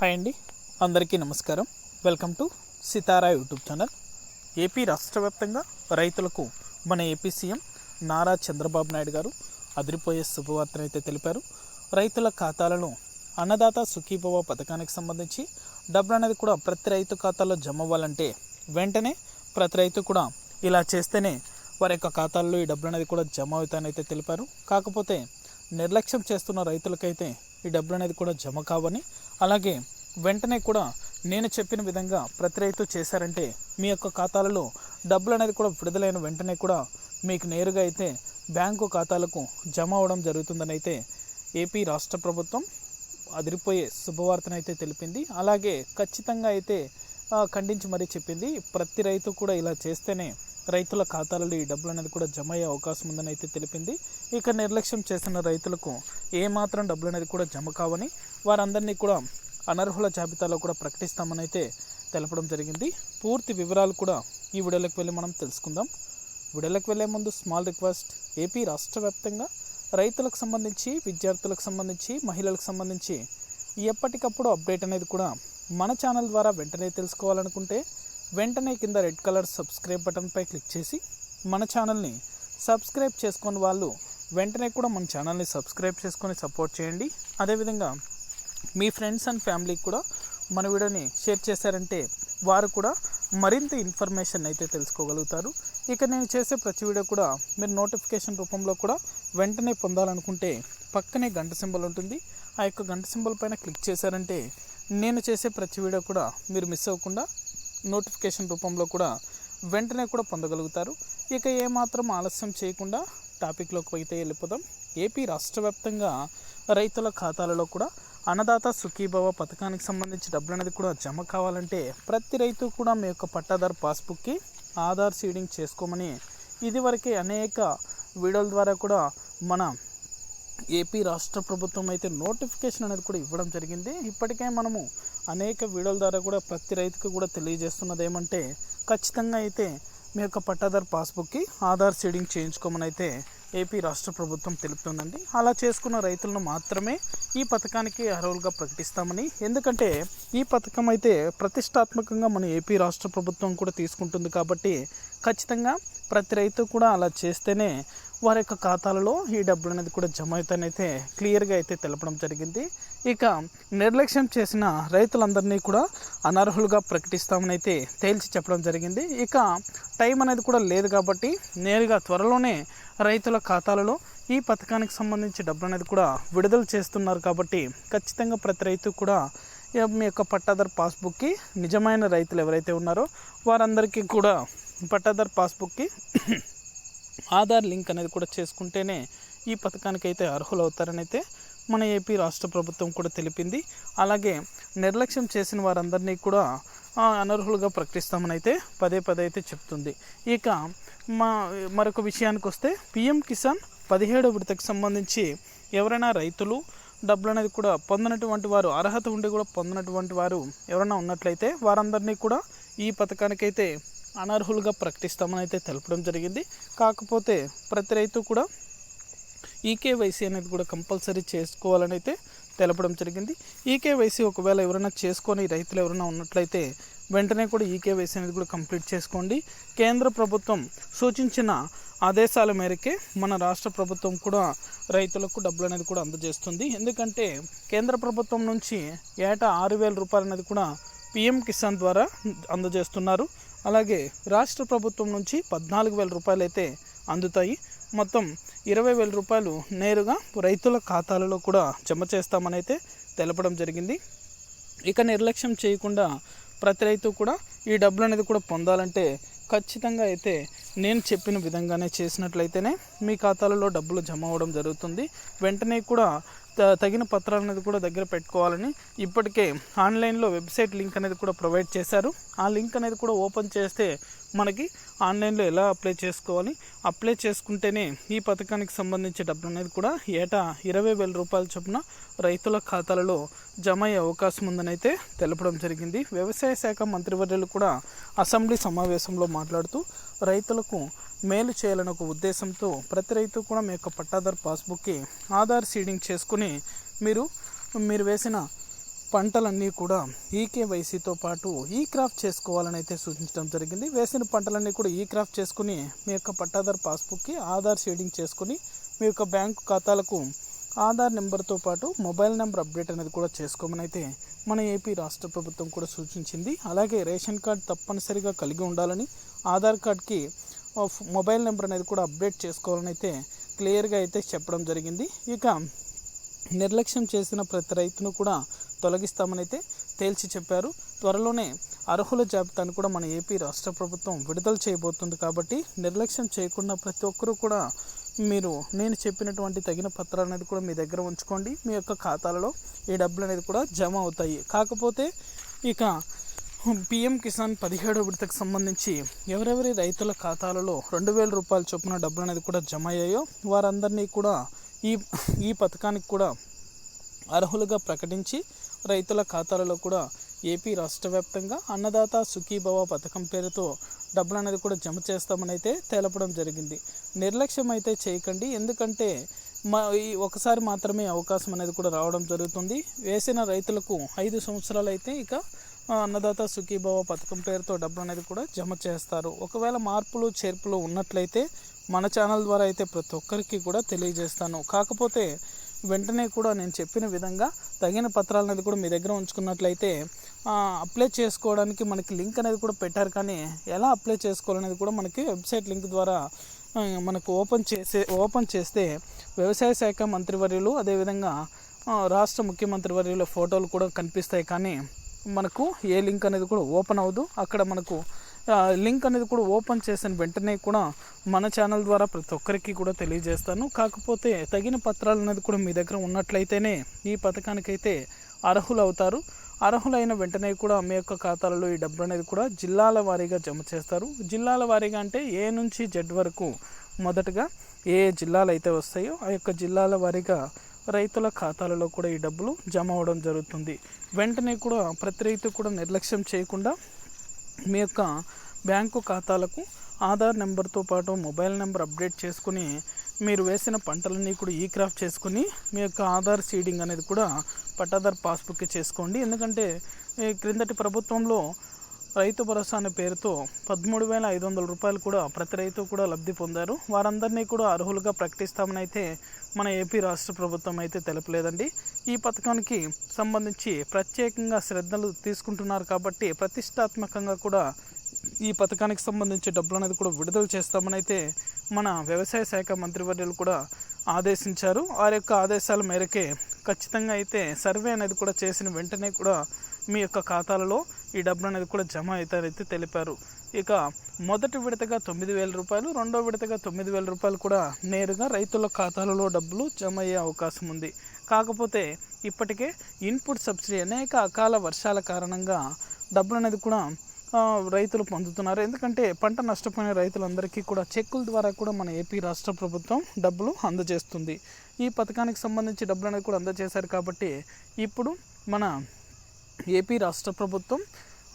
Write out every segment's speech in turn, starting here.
Hi అండి. అందరికీ నమస్కారం. Welcome to Sitara YouTube channel. AP రాష్ట్ర వ్యాప్తంగా రైతులకు మన ఏపీ సీఎం నారా చంద్రబాబు నాయుడు గారు అదిరిపోయే శుభవార్తను అయితే తెలిపారు. రైతుల ఖాతాలను అన్నదాత సుఖీభవ పథకానికి సంబంధించి డబ్బులు అనేది కూడా ప్రతి రైతు ఖాతాలో జమ అవ్వాలంటే వెంటనే ప్రతి రైతు కూడా ఇలా చేస్తేనే వారి యొక్క ఖాతాల్లో ఈ డబ్బులు అనేది కూడా జమ అవుతాయనైతే అయితే తెలిపారు. కాకపోతే నిర్లక్ష్యం చేస్తున్న రైతులకైతే ఈ డబ్బులు అనేది కూడా జమ కావని అలాగే వెంటనే కూడా నేను చెప్పిన విధంగా ప్రతి రైతు చేశారంటే మీ యొక్క ఖాతాలలో డబ్బులు అనేది కూడా విడుదలైన వెంటనే కూడా మీకు నేరుగా అయితే బ్యాంకు ఖాతాలకు జమ అవడం జరుగుతుందని అయితే ఏపీ రాష్ట్ర ప్రభుత్వం అదిరిపోయే శుభవార్తనైతే తెలిపింది. అలాగే ఖచ్చితంగా అయితే ఖండించి మరీ చెప్పింది. ప్రతి రైతు కూడా ఇలా చేస్తేనే రైతుల ఖాతాలలో ఈ డబ్బులు అనేది కూడా జమ అయ్యే అవకాశం ఉందని అయితే తెలిపింది. ఇక నిర్లక్ష్యం చేసిన రైతులకు ఏమాత్రం డబ్బులు అనేది కూడా జమ కావని వారందరినీ కూడా అనర్హుల జాబితాలో కూడా ప్రకటిస్తామని అయితే తెలపడం జరిగింది. పూర్తి వివరాలు కూడా ఈ విడలకు వెళ్ళి మనం తెలుసుకుందాం. విడలకు వెళ్ళే ముందు స్మాల్ రిక్వెస్ట్ ఏపీ రాష్ట్ర వ్యాప్తంగా రైతులకు సంబంధించి విద్యార్థులకు సంబంధించి మహిళలకు సంబంధించి ఎప్పటికప్పుడు అప్డేట్ అనేది కూడా మన ఛానల్ ద్వారా వెంటనే తెలుసుకోవాలనుకుంటే వెంటనే కింద రెడ్ కలర్ సబ్స్క్రైబ్ బటన్పై క్లిక్ చేసి మన ఛానల్ని సబ్స్క్రైబ్ చేసుకొని వాళ్ళు వెంటనే కూడా మన ఛానల్ని సబ్స్క్రైబ్ చేసుకొని సపోర్ట్ చేయండి. అదేవిధంగా మీ ఫ్రెండ్స్ అండ్ ఫ్యామిలీకి కూడా మన వీడియోని షేర్ చేశారంటే వారు కూడా మరింత ఇన్ఫర్మేషన్ అయితే తెలుసుకోగలుగుతారు. ఇక నేను చేసే ప్రతి వీడియో కూడా మీరు నోటిఫికేషన్ రూపంలో కూడా వెంటనే పొందాలనుకుంటే పక్కనే గంట సింబల్ ఉంటుంది. ఆ యొక్క గంట సింబల్ పైన క్లిక్ చేశారంటే నేను చేసే ప్రతి వీడియో కూడా మీరు మిస్ అవ్వకుండా నోటిఫికేషన్ రూపంలో కూడా వెంటనే కూడా పొందగలుగుతారు. ఇక ఏమాత్రం ఆలస్యం చేయకుండా టాపిక్లోకి అయితే వెళ్ళిపోదాం. ఏపీ రాష్ట్ర వ్యాప్తంగా రైతుల ఖాతాలలో కూడా అన్నదాత సుఖీభవ పథకానికి సంబంధించి డబ్బులు అనేది కూడా జమ కావాలంటే ప్రతి రైతు కూడా మీ యొక్క పట్టాదారు పాస్బుక్కి ఆధార్ సీడింగ్ చేసుకోమని ఇదివరకే అనేక వీడియోల ద్వారా కూడా మన ఏపీ రాష్ట్ర ప్రభుత్వం అయితే నోటిఫికేషన్ అనేది కూడా ఇవ్వడం జరిగింది. ఇప్పటికే మనము అనేక వీడియోల ద్వారా కూడా ప్రతి రైతుకు కూడా తెలియజేస్తున్నది ఏమంటే ఖచ్చితంగా అయితే మీ యొక్క పట్టాదారు పాస్బుక్కి ఆధార్ సీడింగ్ చేయించుకోమని అయితే ఏపీ రాష్ట్ర ప్రభుత్వం తెలుపుతుందండి. అలా చేసుకున్న రైతులను మాత్రమే ఈ పథకానికి అర్హులుగా ప్రకటిస్తామని. ఎందుకంటే ఈ పథకం అయితే ప్రతిష్టాత్మకంగా మన ఏపీ రాష్ట్ర ప్రభుత్వం కూడా తీసుకుంటుంది కాబట్టి ఖచ్చితంగా ప్రతి రైతు కూడా అలా చేస్తేనే వారి యొక్క ఖాతాలలో ఈ డబ్బులు అనేది కూడా జమ అవుతానైతే క్లియర్గా అయితే తెలపడం జరిగింది. ఇక నిర్లక్ష్యం చేసిన రైతులందరినీ కూడా అనర్హులుగా ప్రకటిస్తామని అయితే తేల్చి చెప్పడం జరిగింది. ఇక టైం అనేది కూడా లేదు కాబట్టి నేరుగా త్వరలోనే రైతుల ఖాతాలలో ఈ పథకానికి సంబంధించి డబ్బులు అనేది కూడా విడుదల చేస్తున్నారు కాబట్టి ఖచ్చితంగా ప్రతి రైతు కూడా మీ యొక్క పట్టాదారు పాస్బుక్కి నిజమైన రైతులు ఎవరైతే ఉన్నారో వారందరికీ కూడా పట్టాదారు పాస్బుక్కి ఆధార్ లింక్ అనేది కూడా చేసుకుంటేనే ఈ పథకానికి అయితే అయితే మన ఏపీ రాష్ట్ర ప్రభుత్వం కూడా తెలిపింది. అలాగే నిర్లక్ష్యం చేసిన వారందరినీ కూడా అనర్హులుగా ప్రకటిస్తామని అయితే పదే పదే అయితే చెప్తుంది. ఇక మా మరొక విషయానికి వస్తే పిఎం కిసాన్ పదిహేడు విడతకు సంబంధించి ఎవరైనా రైతులు డబ్బులు అనేది కూడా పొందినటువంటి వారు అర్హత ఉండి కూడా పొందినటువంటి వారు ఎవరైనా ఉన్నట్లయితే వారందరినీ కూడా ఈ పథకానికైతే అనర్హులుగా ప్రకటిస్తామని అయితే తెలపడం జరిగింది. కాకపోతే ప్రతి రైతు కూడా ఈకేవైసీ అనేది కూడా కంపల్సరీ చేసుకోవాలని అయితే తెలపడం జరిగింది. ఈకేవైసీ ఒకవేళ ఎవరైనా చేసుకొని రైతులు ఎవరైనా ఉన్నట్లయితే వెంటనే కూడా ఈకేవైసీ అనేది కూడా కంప్లీట్ చేసుకోండి. కేంద్ర ప్రభుత్వం సూచించిన ఆదేశాల మేరకే మన రాష్ట్ర ప్రభుత్వం కూడా రైతులకు డబ్బులు అనేది కూడా అందజేస్తుంది. ఎందుకంటే కేంద్ర ప్రభుత్వం నుంచి ఏటా ఆరు వేల రూపాయలు అనేది కూడా పిఎం కిసాన్ ద్వారా అందజేస్తున్నారు. అలాగే రాష్ట్ర ప్రభుత్వం నుంచి పద్నాలుగు వేల రూపాయలు అయితే అందుతాయి. మొత్తం ఇరవై వేల రూపాయలు నేరుగా రైతుల ఖాతాలలో కూడా జమ చేస్తామని అయితే తెలపడం జరిగింది. ఇక నిర్లక్ష్యం చేయకుండా ప్రతి రైతు కూడా ఈ డబ్బులు అనేది కూడా పొందాలంటే ఖచ్చితంగా అయితే నేను చెప్పిన విధంగానే చేసినట్లయితేనే మీ ఖాతాలలో డబ్బులు జమ అవ్వడం జరుగుతుంది. వెంటనే కూడా తగిన పత్రాలు అనేది కూడా దగ్గర పెట్టుకోవాలని ఇప్పటికే ఆన్లైన్లో వెబ్సైట్ లింక్ అనేది కూడా ప్రొవైడ్ చేశారు. ఆ లింక్ అనేది కూడా ఓపెన్ చేస్తే మనకి ఆన్లైన్లో ఎలా అప్లై చేసుకోవాలి? అప్లై చేసుకుంటేనే ఈ పథకానికి సంబంధించి డబ్బులు అనేది కూడా ఏటా ఇరవై వేల రూపాయల చొప్పున రైతుల ఖాతాలలో జమ అయ్యే అవకాశం ఉందని అయితే తెలపడం జరిగింది. వ్యవసాయ శాఖ మంత్రివర్యులు కూడా అసెంబ్లీ సమావేశంలో మాట్లాడుతూ రైతులకు మేలు చేయాలని ఒక ఉద్దేశంతో ప్రతి రైతు కూడా మీ యొక్క పట్టాదారు పాస్బుక్కి ఆధార్ సీడింగ్ చేసుకుని మీరు మీరు వేసిన పంటలన్నీ కూడా ఈకేవైసీతో పాటు ఈ క్రాఫ్ట్ చేసుకోవాలని అయితే సూచించడం జరిగింది. వేసిన పంటలన్నీ కూడా ఈ క్రాఫ్ట్ చేసుకుని మీ యొక్క పట్టాదారు పాస్బుక్కి ఆధార్ షేడింగ్ చేసుకుని మీ యొక్క బ్యాంకు ఖాతాలకు ఆధార్ నెంబర్తో పాటు మొబైల్ నెంబర్ అప్డేట్ అనేది కూడా చేసుకోమని అయితే మన ఏపీ రాష్ట్ర ప్రభుత్వం కూడా సూచించింది. అలాగే రేషన్ కార్డ్ తప్పనిసరిగా కలిగి ఉండాలని ఆధార్ కార్డ్కి మొబైల్ నెంబర్ అనేది కూడా అప్డేట్ చేసుకోవాలని అయితే క్లియర్గా అయితే చెప్పడం జరిగింది. ఇక నిర్లక్ష్యం చేసిన ప్రతి రైతును కూడా తొలగిస్తామని అయితే తేల్చి చెప్పారు. త్వరలోనే అర్హుల జాబితాను కూడా మన ఏపీ రాష్ట్ర ప్రభుత్వం విడుదల చేయబోతుంది కాబట్టి నిర్లక్ష్యం చేయకుండా ప్రతి ఒక్కరూ కూడా మీరు నేను చెప్పినటువంటి తగిన పత్రాలు అనేది కూడా మీ దగ్గర ఉంచుకోండి. మీ యొక్క ఖాతాలలో ఈ డబ్బులు అనేది కూడా జమ అవుతాయి. కాకపోతే ఇక పిఎం కిసాన్ పదిహేడో విడతకు సంబంధించి ఎవరెవరి రైతుల ఖాతాలలో రెండు వేల రూపాయల చొప్పున డబ్బులు అనేది కూడా జమ అయ్యాయో వారందరినీ కూడా ఈ ఈ పథకానికి కూడా అర్హులుగా ప్రకటించి రైతుల ఖాతాలలో కూడా ఏపీ రాష్ట్ర వ్యాప్తంగా అన్నదాత సుఖీభవ పథకం పేరుతో డబ్బులు అనేది కూడా జమ చేస్తామని అయితే తెలపడం జరిగింది. నిర్లక్ష్యం అయితే చేయకండి. ఎందుకంటే మా ఈ ఒకసారి మాత్రమే అవకాశం అనేది కూడా రావడం జరుగుతుంది. వేసిన రైతులకు ఐదు సంవత్సరాలు అయితే ఇక అన్నదాత సుఖీభవ పథకం పేరుతో డబ్బులు అనేది కూడా జమ చేస్తారు. ఒకవేళ మార్పులు చేర్పులు ఉన్నట్లయితే మన ఛానల్ ద్వారా అయితే ప్రతి ఒక్కరికి కూడా తెలియజేస్తాను. కాకపోతే వెంటనే కూడా నేను చెప్పిన విధంగా తగిన పత్రాలు అనేది కూడా మీ దగ్గర ఉంచుకున్నట్లయితే అప్లై చేసుకోవడానికి మనకి లింక్ అనేది కూడా పెట్టారు. కానీ ఎలా అప్లై చేసుకోవాలనేది కూడా మనకి వెబ్సైట్ లింక్ ద్వారా మనకు ఓపెన్ చేసే ఓపెన్ చేస్తే వ్యవసాయ శాఖ మంత్రివర్యులు అదేవిధంగా రాష్ట్ర ముఖ్యమంత్రి వర్యుల ఫోటోలు కూడా కనిపిస్తాయి. కానీ మనకు ఏ లింక్ అనేది కూడా ఓపెన్ అవ్వదు. అక్కడ మనకు లింక్ అనేది కూడా ఓపెన్ చేసిన వెంటనే కూడా మన ఛానల్ ద్వారా ప్రతి ఒక్కరికి కూడా తెలియజేస్తాను. కాకపోతే తగిన పత్రాలు అనేది కూడా మీ దగ్గర ఉన్నట్లయితేనే ఈ పథకానికైతే అర్హులు అవుతారు. అర్హులైన వెంటనే కూడా మీ యొక్క ఖాతాలలో ఈ డబ్బులు అనేది కూడా జిల్లాల వారీగా జమ చేస్తారు. జిల్లాల వారీగా అంటే ఏ నుంచి జెడ్ వరకు మొదటగా ఏ ఏ జిల్లాలు అయితే వస్తాయో ఆ యొక్క జిల్లాల వారీగా రైతుల ఖాతాలలో కూడా ఈ డబ్బులు జమ అవ్వడం జరుగుతుంది. వెంటనే కూడా ప్రతి రైతు కూడా నిర్లక్ష్యం చేయకుండా మీ యొక్క బ్యాంకు ఖాతాలకు ఆధార్ నెంబర్తో పాటు మొబైల్ నెంబర్ అప్డేట్ చేసుకుని మీరు వేసిన పంటలన్నీ కూడా ఈ క్రాఫ్ట్ చేసుకుని మీ యొక్క ఆధార్ సీడింగ్ అనేది కూడా పట్టాదార్ పాస్బుక్ చేసుకోండి. ఎందుకంటే క్రిందటి ప్రభుత్వంలో రైతు భరోసా అనే పేరుతో పదమూడు వేల ఐదు వందల రూపాయలు కూడా ప్రతి రైతు కూడా లబ్ధి పొందారు. వారందరినీ కూడా అర్హులుగా ప్రకటిస్తామని అయితే మన ఏపీ రాష్ట్ర ప్రభుత్వం అయితే తెలపలేదండి. ఈ పథకానికి సంబంధించి ప్రత్యేకంగా శ్రద్ధలు తీసుకుంటున్నారు కాబట్టి ప్రతిష్టాత్మకంగా కూడా ఈ పథకానికి సంబంధించి డబ్బులు అనేది కూడా విడుదల చేస్తామని అయితే మన వ్యవసాయ శాఖ మంత్రివర్యులు కూడా ఆదేశించారు. వారి యొక్క ఆదేశాల మేరకే ఖచ్చితంగా అయితే సర్వే అనేది కూడా చేసిన వెంటనే కూడా మీ యొక్క ఖాతాలలో ఈ డబ్బులు అనేది కూడా జమ అవుతారైతే తెలిపారు. ఇక మొదటి విడతగా తొమ్మిది వేల రూపాయలు రెండో విడతగా తొమ్మిది వేల రూపాయలు కూడా నేరుగా రైతుల ఖాతాలలో డబ్బులు జమ అయ్యే అవకాశం ఉంది. కాకపోతే ఇప్పటికే ఇన్పుట్ సబ్సిడీ అనేక అకాల వర్షాల కారణంగా డబ్బులు అనేది కూడా రైతులు పొందుతున్నారు. ఎందుకంటే పంట నష్టపోయిన రైతులందరికీ కూడా చెక్కుల ద్వారా కూడా మన ఏపీ రాష్ట్ర ప్రభుత్వం డబ్బులు అందజేస్తుంది. ఈ పథకానికి సంబంధించి డబ్బులు అనేది కూడా అందజేశారు కాబట్టి ఇప్పుడు మన ఏపీ రాష్ట్ర ప్రభుత్వం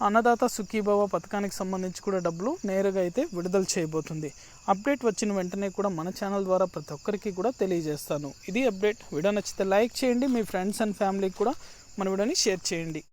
అన్నదాత సుఖీభవ పథకానికి సంబంధించి కూడా డబ్బులు నేరుగా అయితే విడుదల చేయబోతుంది. అప్డేట్ వచ్చిన వెంటనే కూడా మన ఛానల్ ద్వారా ప్రతి ఒక్కరికి కూడా తెలియజేస్తాను. ఇది అప్డేట్. వీడియో నచ్చితే లైక్ చేయండి. మీ ఫ్రెండ్స్ అండ్ ఫ్యామిలీకి కూడా మన వీడియోని షేర్ చేయండి.